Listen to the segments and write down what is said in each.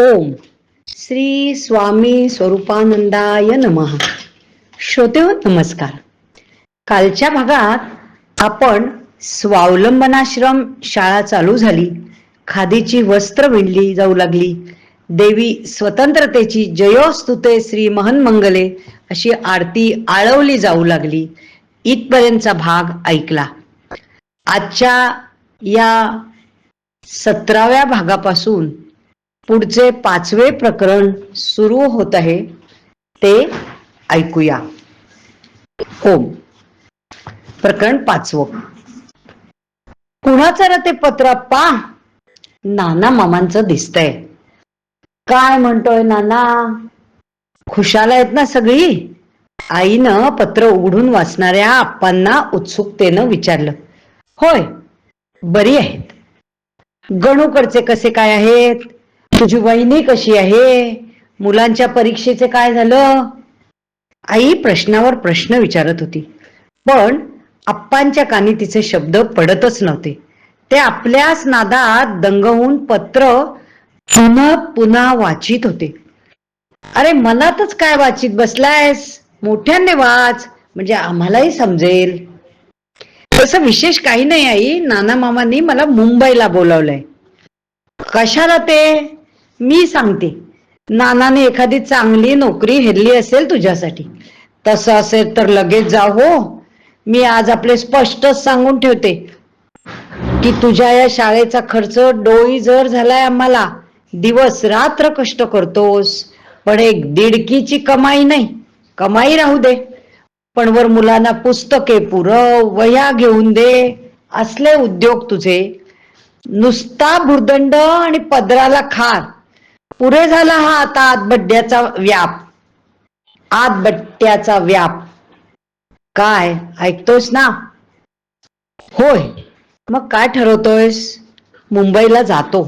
ओम। श्री स्वामी स्वरूपानंदाय नमः। श्रोते हो, नमस्कार। कालच्या भागात आपण स्वावलंबनाश्रम शाळा चालू झाली. खादीची वस्त्र विणली जाऊ लागली. देवी स्वतंत्रतेची जयोस्तुते श्री महन मंगले अशी आरती आळवली जाऊ लागली. इथपर्यंतचा भाग ऐकला. आजच्या या सतराव्या भागापासून पुढचे पाचवे प्रकरण सुरू होत आहे. ते ऐकूया. ओम. प्रकरण पाचवं. कुणाचं रे ते पत्र पा? नाना मामांचं दिसतंय. काय म्हणतोय नाना? खुशाल आहेत ना सगळी? आईनं पत्र उघडून वाचणाऱ्या आप्पांना उत्सुकतेनं विचारलं. होय बरी आहेत. गणूकडचे कसे काय आहेत? तुझी वहिनी कशी आहे? मुलांच्या परीक्षेचे काय झालं? आई प्रश्नावर प्रश्न विचारत होती. पण आप्पांच्या कानी तिचे शब्द पडतच नव्हते. ते आपल्याच नादात दंग होऊन पत्र पुन्हा पुन्हा वाचित होते. अरे मनातच काय वाचित बसलायस? मोठ्याने वाच म्हणजे आम्हालाही समजेल. तसं विशेष काही नाही आई. नाना मामांनी मला मुंबईला बोलावलंय. कशाला ते? मी सांगते. नानाने एखादी चांगली नोकरी हेरली असेल तुझ्यासाठी. तसं असेल तर लगेच जा हो. मी आज आपले स्पष्टच सांगून ठेवते. की तुझ्या या शाळेचा खर्च डोळी जर झालाय आम्हाला दिवस रात्र कष्ट करतोस. पण एक दिडकीची कमाई नाही. कमाई राहू दे. पण वर मुलांना पुस्तके पुरव वह्या घेऊन दे. असले उद्योग तुझे. नुसता भुर्दंड आणि पदराला खार. पुरे झाला हा आता आतबड्ड्याचा व्याप. आतबट्ट्याचा व्याप. काय? ऐकतोस ना? होय. मग काय ठरवतोयस? मुंबईला जातो.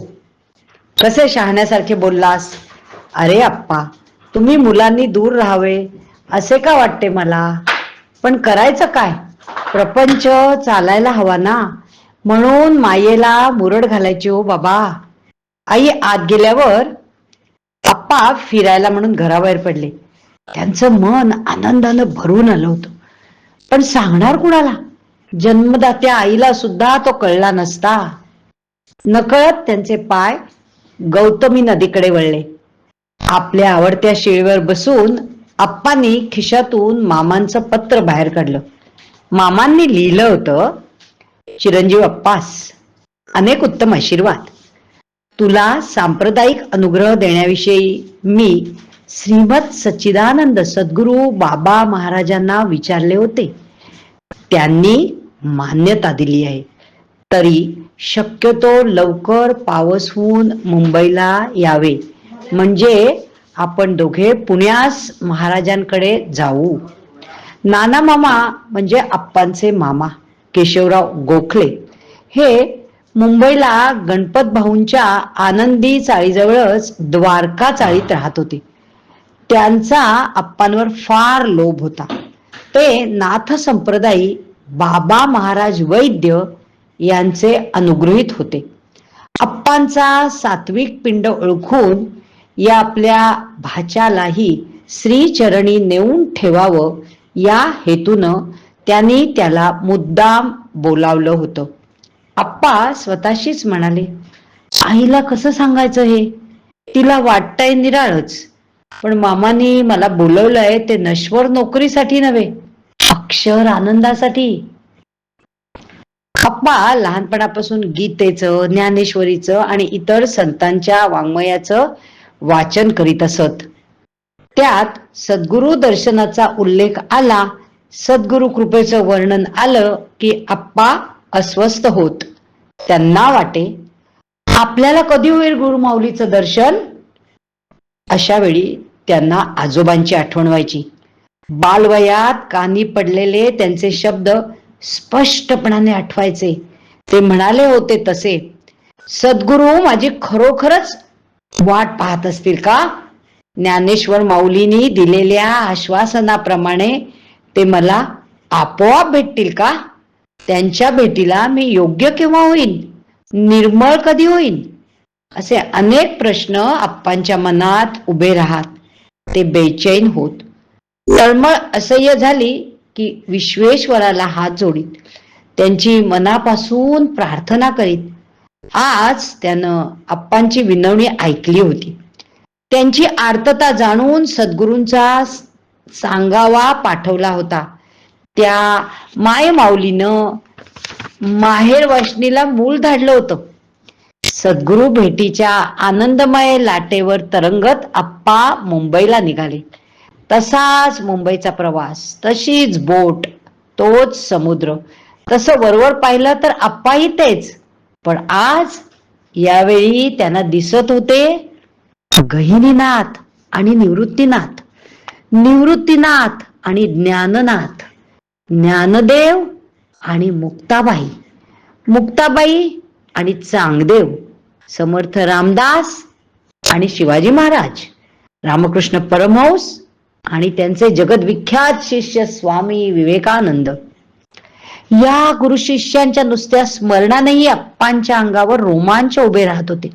कसे शहाण्यासारखे बोललास? अरे आप्पा तुम्ही मुलांनी दूर राहावे असे का वाटते मला? पण करायचं काय? प्रपंच चालायला हवा ना? म्हणून मायेला मुरड घालायची हो बाबा. आई आत गेल्यावर आप्पा फिरायला म्हणून घराबाहेर पडले. त्यांचं मन आनंदानं भरून आलं होतं. पण सांगणार कुणाला? जन्मदात्या आईला सुद्धा तो कळला नसता. नकळत त्यांचे पाय गौतमी नदीकडे वळले. आपल्या आवडत्या शिळीवर बसून आप्पांनी खिशातून मामांचं पत्र बाहेर काढलं. मामांनी लिहिलं होतं चिरंजीव अप्पास अनेक उत्तम आशीर्वाद. तुला सांप्रदायिक अनुग्रह देण्याविषयी मी श्रीमद सच्चिदानंद सद्गुरू बाबा महाराजांना विचारले होते. त्यांनी मान्यता दिली आहे. तरी शक्यतो लवकर पावस होऊन मुंबईला यावे. म्हणजे आपण दोघे पुण्यास महाराजांकडे जाऊ. नाना मामा म्हणजे आप्पांचे मामा केशवराव गोखले. हे मुंबईला गणपत भाऊंच्या आनंदी चाळीजवळच द्वारका चाळीत राहत होते. त्यांचा आप्पांवर फार लोभ होता. ते नाथ संप्रदायी बाबा महाराज वैद्य यांचे अनुग्रहित होते. आप्पांचा सात्विक पिंड ओळखून या आपल्या भाच्यालाही श्रीचरणी नेऊन ठेवावं या हेतून त्यांनी त्याला मुद्दाम बोलावलं होतं. आप्पा स्वतःशीच म्हणाले आईला कसं सांगायचं हे? तिला वाटतंय निराळच. पण मामानी मला बोलवलंय ते नश्वर नोकरीसाठी नव्हे अक्षर आनंदासाठी. आप्पा लहानपणापासून गीतेचं ज्ञानेश्वरीचं आणि इतर संतांच्या वाङ्मयाचं वाचन करीत असत. त्यात सद्गुरु दर्शनाचा उल्लेख आला सद्गुरु कृपेचं वर्णन आलं की आप्पा अस्वस्थ होत. त्यांना वाटे आपल्याला कधी होईल गुरुमाऊलीचं दर्शन? अशा वेळी त्यांना आजोबांची आठवण व्हायची. बालवयात कानी पडलेले त्यांचे शब्द स्पष्टपणाने आठवायचे. ते म्हणाले होते तसे सद्गुरू माझी खरोखरच वाट पाहत असतील का? ज्ञानेश्वर माऊलींनी दिलेल्या आश्वासनाप्रमाणे ते मला आपोआप भेटतील का? त्यांच्या भेटीला मी योग्य केव्हा होईन? निर्मळ कधी होईन? असे अनेक प्रश्न आप्पांच्या मनात उभे राहत ते बेचैन होत. तळमळ असह्य झाली की विश्वेश्वराला हात जोडीत. त्यांची मनापासून प्रार्थना करीत. आज त्यानं आप्पांची विनवणी ऐकली होती. त्यांची आर्तता जाणून सद्गुरूंचा सांगावा पाठवला होता. त्या माय माऊलीनं माहेर वाशनीला मूल धाडलं होतं. सद्गुरु भेटीच्या आनंदमय लाटेवर तरंगत आप्पा मुंबईला निघाले. तसाच मुंबईचा प्रवास तशीच बोट तोच समुद्र. तसं वरवर पाहिलं तर आप्पाही तेच. पण आज यावेळी त्यांना दिसत होते गहिनीनाथ आणि निवृत्तीनाथ. निवृत्तीनाथ आणि ज्ञाननाथ. ज्ञानदेव आणि मुक्ताबाई. मुक्ताबाई आणि चांगदेव. समर्थ रामदास आणि शिवाजी महाराज. रामकृष्ण परमहंस आणि त्यांचे जगदविख्यात शिष्य स्वामी विवेकानंद. या गुरु शिष्यांच्या नुसत्या स्मरणानेही अप्पांच्या अंगावर रोमांच उभे राहत होते.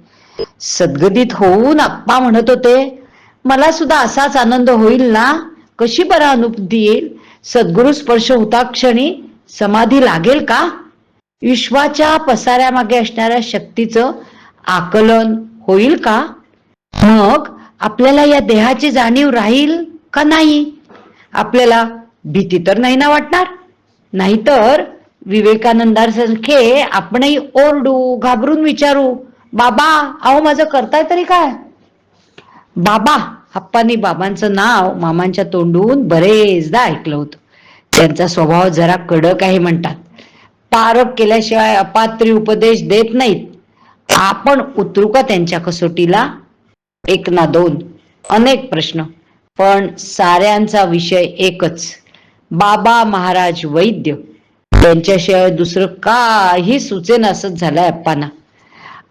सद्गतीत होऊन अप्पा म्हणत होते मला सुद्धा असाच आनंद होईल ना? कशी बरा अनुभूती येईल? सद्गुरु स्पर्श होता क्षणी समाधी लागेल का? विश्वाच्या पसाऱ्यामागे असणाऱ्या शक्तीचं आकलन होईल का? मग आपल्याला या देहाची जाणीव राहील का नाही? आपल्याला भीती तर नाही ना वाटणार? नाहीतर विवेकानंदासारखे आपणही ओरडू घाबरून विचारू बाबा अहो माझं करताय तरी काय? बाबा अप्पांनी बाबांचं नाव मामांच्या तोंडून बरेचदा ऐकलं होतं. त्यांचा स्वभाव जरा कडक आहे म्हणतात. पारख केल्याशिवाय अपात्री उपदेश देत नाहीत. आपण उतरू का त्यांच्या कसोटीला? एक ना दोन अनेक प्रश्न. पण साऱ्यांचा विषय एकच. बाबा महाराज वैद्य. त्यांच्याशिवाय दुसरं काही सुचेन असंच झालंय अप्पांना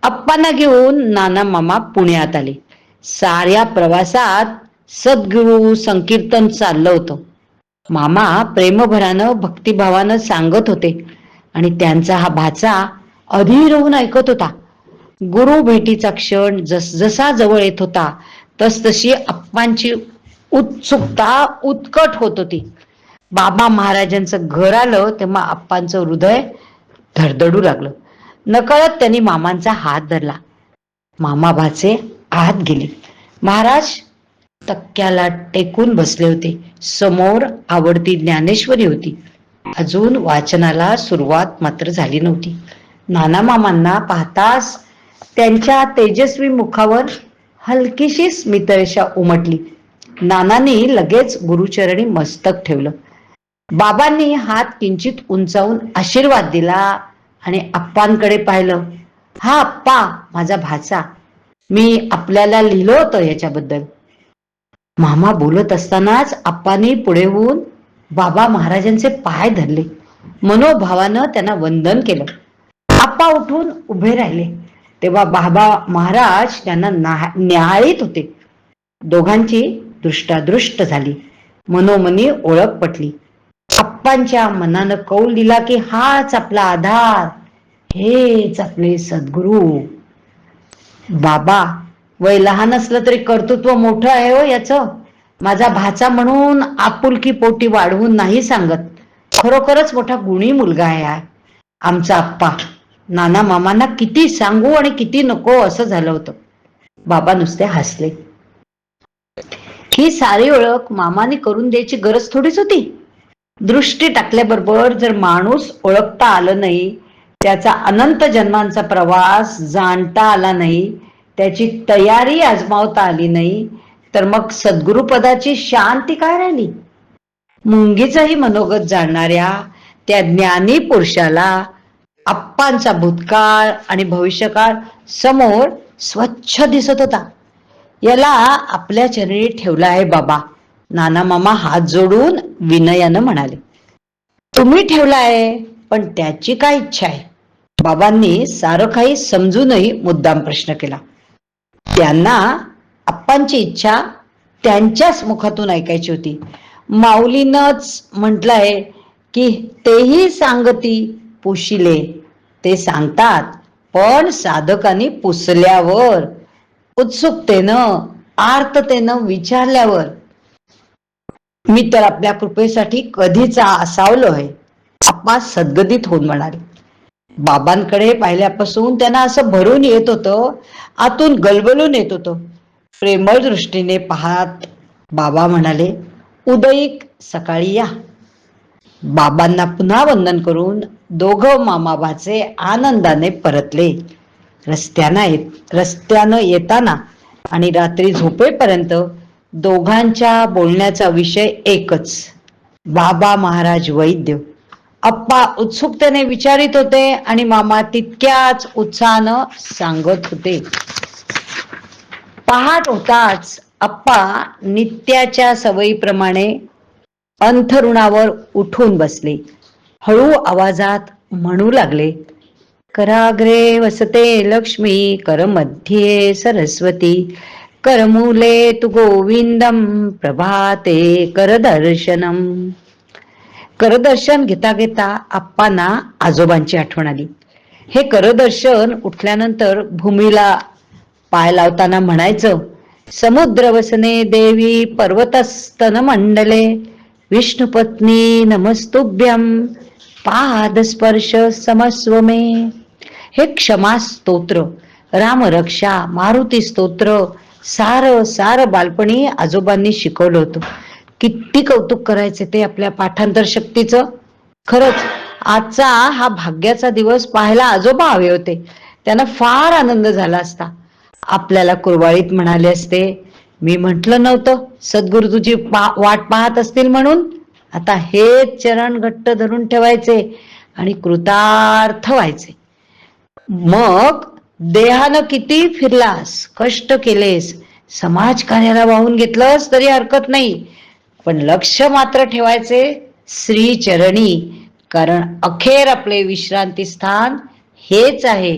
अप्पांना घेऊन नाना मामा पुण्यात आले. साऱ्या प्रवासात सद्गुरु संकीर्तन चाललं होतं. मामा प्रेमभरानं भक्तिभावानं सांगत होते आणि त्यांचा हा भाचा अधीर होऊन ऐकत होता. गुरु भेटीचा क्षण जसजसा जवळ येत होता तसतशी अप्पांची उत्सुकता उत्कट होत होती. बाबा महाराजांचं घर आलं तेव्हा आप्पांचं हृदय धडधडू लागलं. नकळत त्यांनी मामांचा हात धरला. मामा भाचे आत गेले. महाराज तक्क्याला टेकून बसले होते. समोर आवडती ज्ञानेश्वरी होती. अजून वाचनाला सुरुवात मात्र झाली नव्हती. नाना मामांना पाहताच त्यांच्या तेजस्वी मुखावर हलकीशी स्मितरेषा उमटली. नानांनी लगेच गुरुचरणी मस्तक ठेवलं. बाबांनी हात किंचित उंचावून आशीर्वाद दिला आणि आप्पांकडे पाहिलं. हा आप्पा माझा भाचा. मी आपल्याला लिहिलं होतं याच्याबद्दल. मामा बोलत असतानाच आप्पानी पुढे होऊन बाबा महाराजांचे पाय धरले. मनोभावानं त्यांना वंदन केलं. आप्पा उठून उभे राहिले. तेव्हा बाबा महाराज त्यांना ना- न्याहाळीत होते. दोघांची दृष्टादृष्ट झाली. मनोमनी ओळख पटली. आप्पांच्या मनानं कौल दिला की हाच आपला आधार. हेच आपले सद्गुरू. बाबा वय लहान असलं तरी कर्तृत्व मोठं आहे हो याच. माझा भाचा म्हणून आपुलकी पोटी वाढवून नाही सांगत. खरोखरच मोठा गुणी मुलगा आहे हा. आमचा आप्पा नाना मामांना किती सांगू आणि किती नको असं झालं होतं. बाबा नुसते हसले. ही सारी ओळख मामाने करून द्यायची गरज थोडीच होती. दृष्टी टाकल्याबरोबर जर माणूस ओळखता आलं नाही त्याचा अनंत जन्मांचा प्रवास जाणता आला नाही त्याची तयारी आजमावता आली नाही तर मग सद्गुरुपदाची शांती काय राहिली? मुंगीचंही मनोगत जाणणाऱ्या त्या ज्ञानी पुरुषाला आप्पांचा भूतकाळ आणि भविष्यकाळ समोर स्वच्छ दिसत होता. याला आपल्या चरणी ठेवला आहे बाबा. नाना मामा हात जोडून विनयानं म्हणाले तुम्ही ठेवला आहे पण त्याची काय इच्छा आहे? बाबांनी सारं काही समजूनही मुद्दाम प्रश्न केला. त्यांना आप्पांची इच्छा त्यांच्याच मुखातून ऐकायची होती. माऊलीनच म्हटलंय की तेही सांगती पुशिले. ते सांगतात पण साधकांनी पुसल्यावर उत्सुकतेनं आर्ततेनं विचारल्यावर मी तर आपल्या कृपेसाठी कधीचा असावलो आहे आप्पा सद्गतीत होऊन म्हणाले. बाबांकडे पाहिल्यापासून त्यांना असं भरून येत होतं आतून गलबलून येत होतं. प्रेमळ दृष्टीने पाहत बाबा म्हणाले उदयिक सकाळी या. बाबांना पुन्हा वंदन करून दोघं मामाबाचे आनंदाने परतले. रस्त्यानं येत रस्त्यानं येताना आणि रात्री झोपेपर्यंत दोघांच्या बोलण्याचा विषय एकच. बाबा महाराज वैद्य अप्पा उत्सुकतेने विचारित होते आणि मामा तितक्याच उत्साहानं सांगत होते. पहाट होताच अप्पा नित्याच्या सवयीप्रमाणे अंथरुणावर उठून बसले. हळू आवाजात म्हणू लागले कराग्रे वसते लक्ष्मी करमध्ये सरस्वती करमूले तु गोविंदम प्रभाते करदर्शनम करदर्शन घेता घेता आप्पांना आजोबांची आठवण आली. हे करदर्शन उठल्यानंतर भूमीला पाय लावताना म्हणायचं समुद्र वसने देवी पर्वतस्तन मंडले विष्णुपत्नी नमस्तुभ्यम पादस्पर्श स्पर्श मे हे क्षमा स्तोत्र रामरक्षा मारुती स्तोत्र सार सार बालपणी आजोबांनी शिकवलं होतं. किती कौतुक करायचे ते आपल्या पाठांतर शक्तीचं? खरंच आजचा हा भाग्याचा दिवस पाहायला आजोबा हवे होते. त्यांना फार आनंद झाला असता. आपल्याला कुरवाळीत म्हणाले असते मी म्हंटल नव्हतं सद्गुरु तुझी पा वाट पाहत असतील म्हणून. आता हेच चरण घट्ट धरून ठेवायचे आणि कृतार्थ व्हायचे. मग देहानं किती फिरलास कष्ट केलेस समाज कार्याला वाहून घेतलंस तरी हरकत नाही. पण लक्ष मात्र ठेवायचे श्री चरणी कारण अखेर आपले विश्रांती स्थान हेच आहे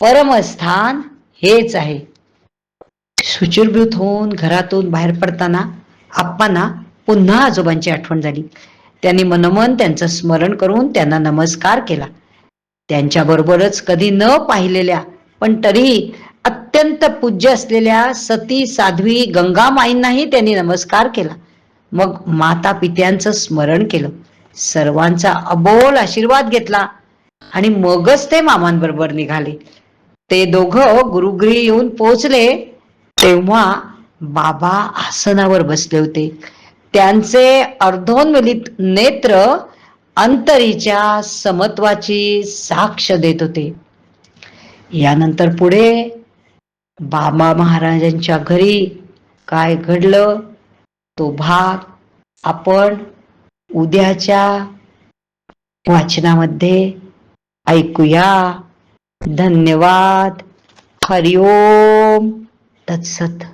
परमस्थान हेच आहे. शुचिरभूत होऊन घरातून बाहेर पडताना आप्पांना पुन्हा आजोबांची आठवण झाली. त्यांनी मनमन त्यांचं स्मरण करून त्यांना नमस्कार केला. त्यांच्याबरोबरच कधी न पाहिलेल्या पण तरीही अत्यंत पूज्य असलेल्या सती साध्वी गंगामाईंनाही त्यांनी नमस्कार केला. मग माता पित्यांचं स्मरण केलं. सर्वांचा अबोल आशीर्वाद घेतला आणि मगच ते मामांबरोबर निघाले. ते दोघं गुरुगृही येऊन पोचले तेव्हा बाबा आसनावर बसले होते. त्यांचे अर्धोन्मिलित नेत्र अंतरीच्या समत्वाची साक्ष देत होते. यानंतर पुढे बाबा महाराजांच्या घरी काय घडलं? तो भाग आपण उद्याच्या वाचनामध्ये ऐकूया. धन्यवाद. हरिओम. तत्सत.